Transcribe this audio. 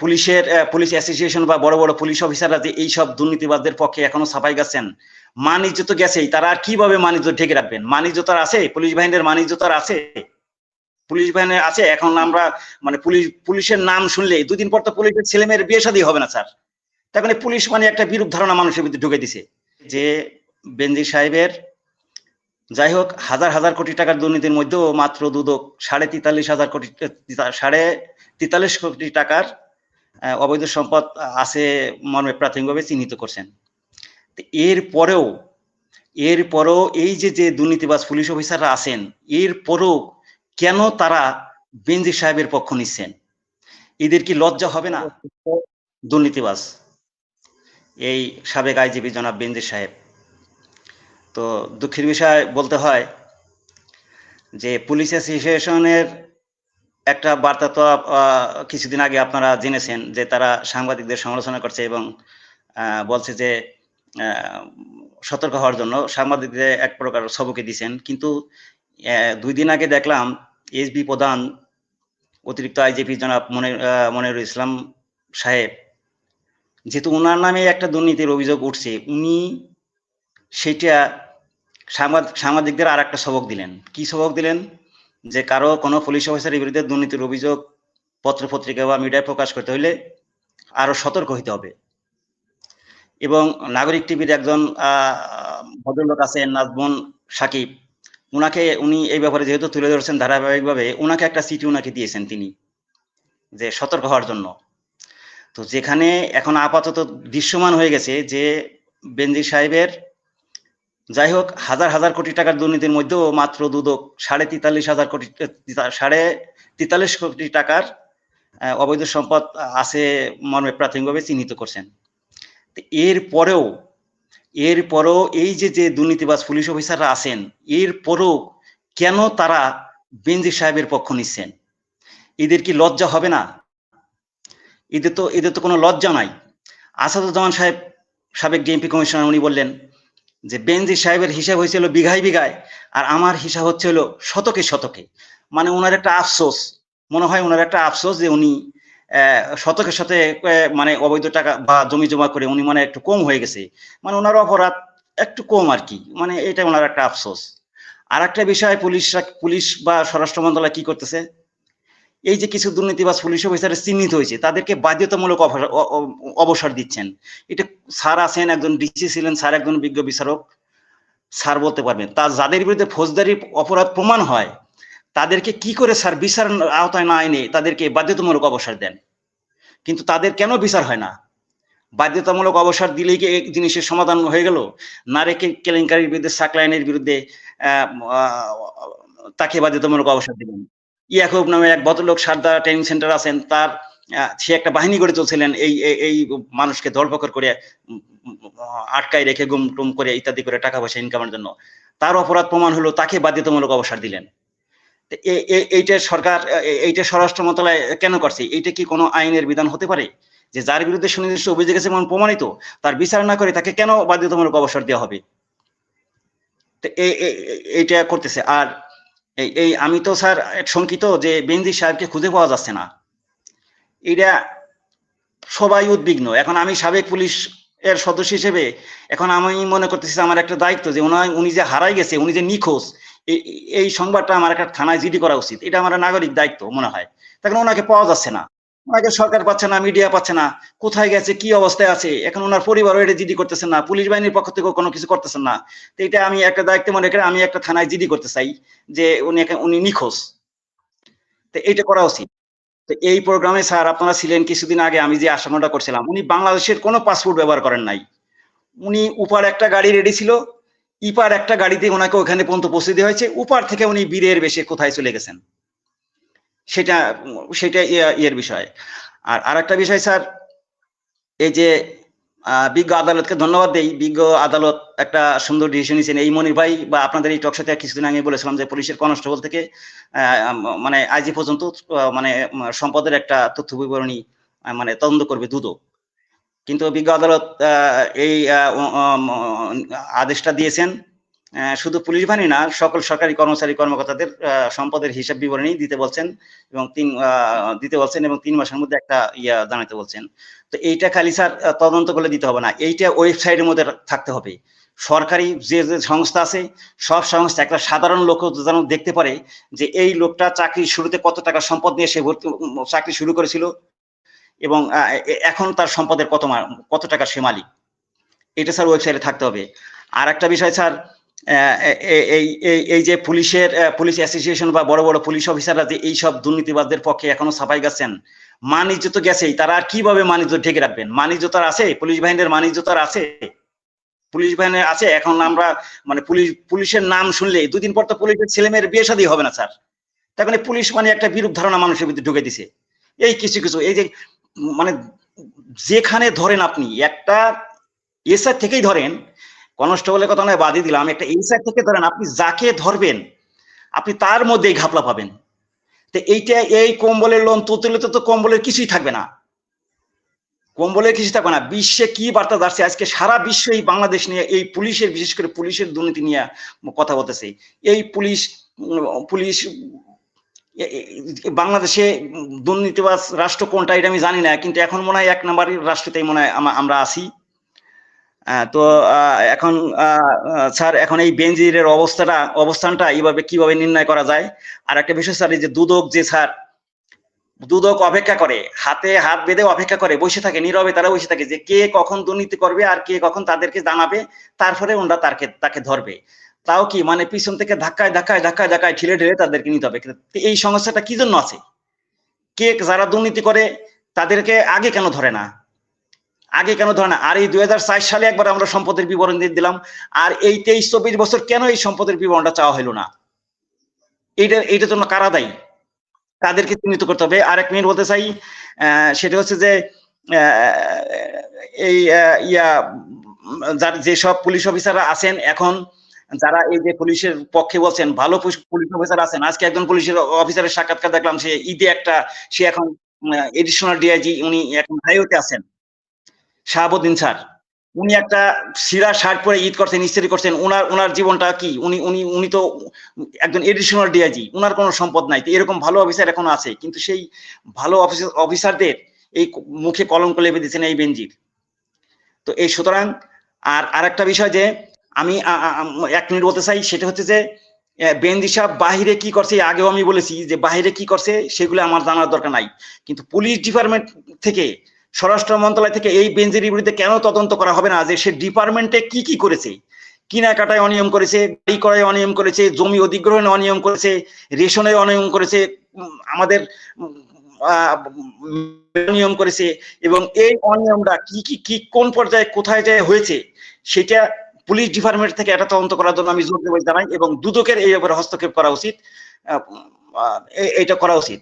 পুলিশের police association বা বড় বড় পুলিশ অফিসাররা যে এইসব দুর্নীতিবাদদের পক্ষে এখনও সাফাই গেছেন, মানিজ্য তো গেছেই, তারা আর কীভাবে মানিজ্য ঢেকে রাখবেন? মানিজ্য তো আর আছে, পুলিশ বাহিনীর মানিজ্য তো আর আছে। পুলিশ বাহিনীর আছে, এখন আমরা মানে পুলিশ, পুলিশের নাম শুনলে, দুদিন পর তো পুলিশের ছেলে মেয়ের বিয়ে শাদী হবে না স্যার। তার মানে পুলিশ মানে একটা বিরূপ ধারণা মানুষের ভিতরে ঢুকে দিছে যে বেনজির সাহেবের, যাই হোক, হাজার হাজার কোটি টাকার দুর্নীতির মধ্যেও মাত্র দুদক, সাড়ে তেতাল্লিশ হাজার কোটি, সাড়ে তেতাল্লিশ কোটি টাকার অবৈধ সম্পদ আছে মর্মে প্রাথমিকভাবে চিহ্নিত করছেন। এর পরেও এর পরেও এই যে যে দুর্নীতিবাজ পুলিশ অফিসাররা আছেন, এর পরেও কেন তারা বেনজির সাহেবের পক্ষ নিচ্ছেন? এদের কি লজ্জা হবে না? দুর্নীতিবাজ। এই সাবেক আইজিপি জনাব বেনজির সাহেব। তো দুঃখের বিষয় বলতে হয় যে, পুলিশ অ্যাসোসিয়েশনের একটা বার্তা তো কিছুদিন আগে আপনারা জেনেছেন যে তারা সাংবাদিকদের সমালোচনা করছে এবং বলছে যে সতর্ক হওয়ার জন্য সাংবাদিকদের এক প্রকার সবকে দিছেন কিন্তু দুই দিন আগে দেখলাম এসবি প্রধান অতিরিক্ত আইজিপি জনাব মনির মনিরুল ইসলাম সাহেব, যেহেতু ওনার নামে একটা দুর্নীতির অভিযোগ উঠছে, উনি সেটা সাংবাদ- সাংবাদিকদের আর একটা সবক দিলেন। কি সবক দিলেন? যে কারও কোনো পুলিশ অফিসারের বিরুদ্ধে দুর্নীতির অভিযোগ, পত্র, পত্রিকা বা মিডিয়ায় প্রকাশ করতে হলে আরও সতর্ক হইতে হবে। এবং নাগরিক টিভির একজন ভদ্রলোক আছেন, নাজমুন সাকিব। উনাকে, উনি এই ব্যাপারে যেহেতু তুলে ধরেছেন ধারাবাহিকভাবে, উনাকে একটা চিঠি উনাকে দিয়েছেন তিনি, যে সতর্ক হওয়ার জন্য। তো যেখানে এখন আপাতত দৃশ্যমান হয়ে গেছে যে বেনজির সাহেবের যাই হোক হাজার হাজার কোটি টাকার দুর্নীতির মধ্যেও মাত্র দুদক, সাড়ে তেতাল্লিশ হাজার কোটি সাড়ে তেতাল্লিশ কোটি টাকার অবৈধ সম্পদ আছে মর্মে প্রাথমিকভাবে চিহ্নিত করছেন। এর পরেও এর পরেও এই যে যে দুর্নীতিবাজ পুলিশ অফিসাররা আছেন, এর পরেও কেন তারা বেনজির সাহেবের পক্ষ নিচ্ছেন? এদের কি লজ্জা হবে না? এদের তো এদের তো কোনো লজ্জা নাই। আসাদুজ্জামান সাহেব, সাবেক ডিএমপি কমিশনার, উনি বললেন যে বেনজির সাহেবের হিসাব হয়েছিল বিঘায় বিঘায় আর আমার হিসাব হচ্ছে হলো শতকে শতকে। মানে ওনার একটা আফসোস মনে হয় ওনার একটা আফসোস যে উনি আহ, শতকে শতে মানে অবৈধ টাকা বা জমি জমা করে উনি মানে একটু কম হয়ে গেছে। মানে ওনার অপরাধ একটু কম আর কি মানে এটা ওনার একটা আফসোস। আর একটা বিষয় পুলিশ পুলিশ বা স্বরাষ্ট্র মন্ত্রণালয় কি করতেছে? এই যে কিছু দুর্নীতিবাজ পুলিশ অফিসার চিহ্নিত হয়েছে, তাদেরকে বাধ্যতামূলক অবসর- দিচ্ছেন। এটা স্যার আছেন, একজন ডিসি ছিলেন, স্যার একজন বিজ্ঞ বিচারক। স্যার বলতে পারবেন, তা যাদের বিরুদ্ধে ফৌজদারি অপরাধ প্রমাণ হয়, তাদেরকে কি করে স্যার বিচার আওতায় না এনে তাদেরকে বাধ্যতামূলক অবসর দেন? কিন্তু তাদের কেন বিচার হয় না? বাধ্যতামূলক অবসর দিলেই কি এই জিনিসের সমাধান হয়ে গেল? না রেখে কেলেঙ্কারির বিরুদ্ধে সাকলাইনের বিরুদ্ধে তাকে বাধ্যতামূলক অবসর দিলেন। ইয়াকুব নামে এক ভদ্রলোক সারদা ট্রেনিং সেন্টার আছেন, তার সে একটা বাহিনী গড়ে তুলছিলেন, এই, এই- মানুষকে ধরপকড় করে আটকায় রেখে গুম টুম করে ইত্যাদি করে টাকা পয়সা ইনকামের জন্য। তার অপরাধ প্রমাণ হলো, তাকে বাধ্যতামূলক অবসর দিলেন। এইটা সরকার এইটা স্বরাষ্ট্র মন্ত্রণালয় কেন করছে? এইটা কি কোনো আইনের বিধান হতে পারে? যে যার বিরুদ্ধে সুনির্দিষ্ট অভিযোগ আছে এবং প্রমাণিত, তার বিচার না করে তাকে কেন বাধ্যতামূলক অবসর দেওয়া হবে? এইটা করতেছে। আর এই এই, আমি তো স্যার শঙ্কিত যে বেনজি সাহেবকে খুঁজে পাওয়া যাচ্ছে না। এটা সবাই উদ্বিগ্ন। এখন আমি সাবেক পুলিশ এর সদস্য হিসেবে এখন আমি মনে করতেছি আমার একটা দায়িত্ব যে ওনার, উনি যে হারাই গেছে, উনি যে নিখোঁজ এই সংবাদটা আমার একটা থানায় জিডি করা উচিত। এটা আমার নাগরিক দায়িত্ব মনে হয়। তখন ওনাকে পাওয়া যাচ্ছে না। ওনাকে সরকার পাচ্ছে না মিডিয়া পাচ্ছে না। কোথায় গেছে, কি অবস্থায় আছে? এখন ওনার পরিবারও এটা জিডি করতেছেন না, পুলিশ বাহিনীর পক্ষ থেকেও কোনো কিছু করতেছেন না। তো এটা আমি একটা দায়িত্ব মনে করে আমি একটা থানায় জিডি করতে চাই, যে উনি উনি নিখোঁজ। তো এইটা করা উচিত। তো এই প্রোগ্রামে স্যার আপনারা ছিলেন কিছুদিন আগে, আমি যে আশঙ্কাটা করছিলাম, উনি বাংলাদেশের কোনো পাসপোর্ট ব্যবহার করেন নাই। উনি উপার একটা গাড়ি রেডি ছিল, ইপার একটা গাড়িতে ওনাকে ওখানে পর্যন্ত পৌঁছে দেওয়া হয়েছে, উপার থেকে উনি বীরের বেশে কোথায় চলে গেছেন। সেটা সেটা ইয়ের বিষয়। আর আরেকটা বিষয় স্যার, এই যে বিজ্ঞ আদালতকে ধন্যবাদ দেই। বিজ্ঞ আদালত একটা সুন্দর ডিসিশন নিয়েছেন। এই মনির ভাই বা আপনাদের এই টকশোতে কিছুদিন আগে বলেছিলাম যে পুলিশের কনস্টেবল থেকে মানে আইজি পর্যন্ত মানে সম্পদের একটা তথ্য বিবরণী মানে তদন্ত করবে দুদক। কিন্তু বিজ্ঞ আদালত এই আদেশটা দিয়েছেন। শুধু পুলিশ বাহিনী না, সকল সরকারি কর্মচারী, কর্মকর্তাদের সম্পদের হিসাব বিবরণী দিতে বলছেন এবং তিন দিতে বলছেন এবং তিন মাসের মধ্যে একটা ইয়া জানাতে বলছেন। তো এইটা খালি স্যার তদন্ত করলে দিতে হবে না। এইটা ওয়েবসাইটের মধ্যে থাকতে হবে। সরকারি যে যে সংস্থা আছে, সব সংস্থা, একটা সাধারণ লোক যেন দেখতে পারে যে এই লোকটা চাকরির শুরুতে কত টাকা সম্পদ নিয়ে সে ভর্তি চাকরি শুরু করেছিল এবং এখন তার সম্পদের কত কত টাকা সে মালিক। এটা স্যার ওয়েবসাইটে থাকতে হবে। আর একটা বিষয় স্যার এই এই যে পুলিশের পুলিশ অ্যাসোসিয়েশন বা বড় বড় পুলিশ অফিসাররা যে এই সব দুর্নীতিবাদদের পক্ষে এখনও সাফাই গেছেন, মানিজ্য তো গেছেই, তারা আর কীভাবে মানিজ্য ঢেকে রাখবেন? মানিজ্য তার আছে, পুলিশ বাহিনীর মানিজ্য তার আছে। পুলিশ বাহিনীর আছে, এখন আমরা মানে পুলিশ, পুলিশের নাম শুনলে দুদিন পর তো পুলিশের ছেলেমেয়ের বিয়ে শাদী হবে না, স্যার। তার মানে পুলিশ মানে একটা বিরূপ ধারণা মানুষের ভিতরে ঢুকে দিছে। এই কিছু কিছু, এই যে মানে যেখানে ধরেন আপনি, একটা এসআর থেকেই ধরেন কনস্টেবলের কথা নয়, বাদই দিলাম। একটা এসআর থেকে ধরেন, আপনি যাকে ধরবেন, আপনি তার মধ্যেই ঘাপলা পাবেন। তো এইটা এই কম্বলের লোন তুলতে তো কম্বলের কিছুই থাকবে না। কম্বলের কিছু থাকবে না। বিশ্বে কি বার্তা যাচ্ছে? আজকে সারা বিশ্ব এই বাংলাদেশ নিয়ে, এই পুলিশের, বিশেষ করে পুলিশের দুর্নীতি নিয়ে কথা বলতেছে। এই পুলিশ পুলিশ বাংলাদেশে দুর্নীতিবাজ রাষ্ট্র কোনটা এটা আমি জানি না, কিন্তু এখন মনে হয় এক নম্বরের রাষ্ট্রতেই মনে হয় আমরা আছি। তো আহ, এখন স্যার এখন এই বেঞ্জিরের অবস্থাটা অবস্থানটা এইভাবে কীভাবে নির্ণয় করা যায়? আর একটা বিষয় স্যার এই যে দুদক যে স্যার দুদক অপেক্ষা করে হাতে হাত বেঁধে অপেক্ষা করে বসে থাকে নীরবে তারা বসে থাকে যে কে কখন দুর্নীতি করবে আর কে কখন তাদেরকে জানাবে তারপরে ওনারা তাকে তাকে ধরবে। তাও কি মানে পিছন থেকে ধাক্কায় ধাক্কায় ধাক্কায় ধাক্কায় ঠেলে ঠেলে তাদেরকে নিতে হবে। এই সমস্যাটা কি জন্য আছে? কে যারা দুর্নীতি করে তাদেরকে আগে কেন ধরে না? আগে কেন ধরে না? আর এই দুই সালে একবার আমরা সম্পদের বিবরণ দিয়ে দিলাম। আর এই তেইশ চব্বিশ বছর কেন এই সম্পদের বিবরণটা চাওয়া হলো না? এইটা, এইটার জন্য কারা দায়ী? তাদেরকে চিহ্নিত করতে হবে। আর এক মিনিট বলতে চাই সেটা হচ্ছে যে এই ইয়া, যার যেসব পুলিশ অফিসাররা আছেন এখন, যারা এই যে পুলিশের পক্ষে বলছেন, ভালো পুলিশ- পুলিশ অফিসার আছেন। আজকে একজন পুলিশের অফিসারের সাক্ষাৎকার দেখলাম সে ঈদে একটা, সে এখন এডিশনাল ডিআইজি উনি এখন হাইওয়েতে আছেন। শাহাবুদ্দিন স্যার, উনি একটা সিরা শার্ট পরে ঈদ করছেন, ইস্ত্রি করছেন ওনার ওনার জীবনটা কি? উনি উনি উনি তো একজন এডিশনাল ডিআইজি ওনার কোনো সম্পদ নাই। তো এরকম ভালো অফিসার এখন আছে, কিন্তু সেই ভালো অফিসার অফিসারদের এই মুখে কলঙ্ক লেপে দিচ্ছেন এই বেঞ্জির তো এই সুতরাং, আর আরেকটা বিষয় যে, আমি এক মিনিট বলতে চাই, সেটা হচ্ছে যে বেঞ্জি সাহেব বাহিরে কি করছে আগেও আমি বলেছি যে, বাহিরে কি করছে, সেগুলো আমার জানার দরকার নাই। কিন্তু পুলিশ ডিপার্টমেন্ট থেকে স্বরাষ্ট্র মন্ত্রণালয় থেকে এই বেঞ্জির বিরুদ্ধে কেন তদন্ত করা হবে না? যে সে ডিপার্টমেন্টে কি কি করেছে? কেনাকাটায় অনিয়ম করেছে বাড়ি করায় অনিয়ম করেছে, জমি অধিগ্রহণে অনিয়ম করেছে, রেশনে অনিয়ম করেছে আমাদের নিয়ম করেছে এবং এই অনিয়মটা কি কি কি, কোন পর্যায়ে কোথায় যায় হয়েছে, সেটা পুলিশ ডিপার্টমেন্ট থেকে এটা তদন্ত করার জন্য আমি জোর জানাই এবং দুদকের এই ব্যাপারে হস্তক্ষেপ করা উচিত। এটা করা উচিত।